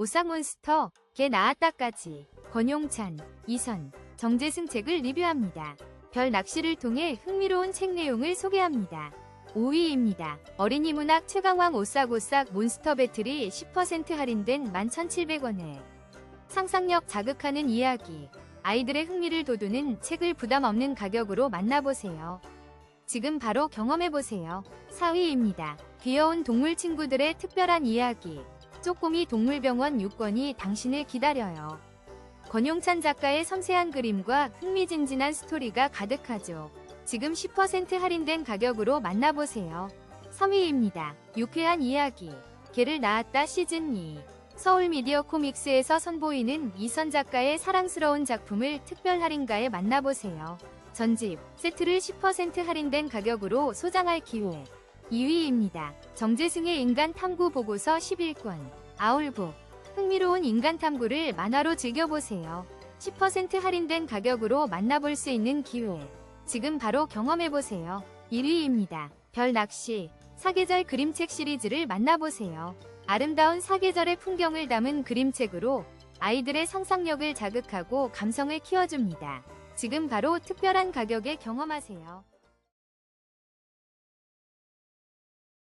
오싹몬스터, 개 나았다까지, 권용찬, 이선, 정재승 책을 리뷰합니다. 별 낚시를 통해 흥미로운 책 내용을 소개합니다. 5위입니다. 어린이 문학 최강왕 오싹오싹 몬스터 배틀이 10% 할인된 11,700원에 상상력 자극하는 이야기, 아이들의 흥미를 돋우는 책을 부담 없는 가격으로 만나보세요. 지금 바로 경험해보세요. 4위입니다. 귀여운 동물 친구들의 특별한 이야기, 쪼꼬미 동물병원 6권이 당신을 기다려요. 권용찬 작가의 섬세한 그림과 흥미진진한 스토리가 가득하죠. 지금 10% 할인된 가격으로 만나보세요. 3위입니다. 유쾌한 이야기. 개를 낳았다 시즌2. 서울미디어 코믹스에서 선보이는 이선 작가의 사랑스러운 작품을 특별 할인가에 만나보세요. 전집, 세트를 10% 할인된 가격으로 소장할 기회. 2위입니다. 정재승의 인간 탐구 보고서 11권. 아울북. 흥미로운 인간 탐구를 만화로 즐겨보세요. 10% 할인된 가격으로 만나볼 수 있는 기회. 지금 바로 경험해보세요. 1위입니다. 별 낚시. 사계절 그림책 시리즈를 만나보세요. 아름다운 사계절의 풍경을 담은 그림책으로 아이들의 상상력을 자극하고 감성을 키워줍니다. 지금 바로 특별한 가격에 경험하세요.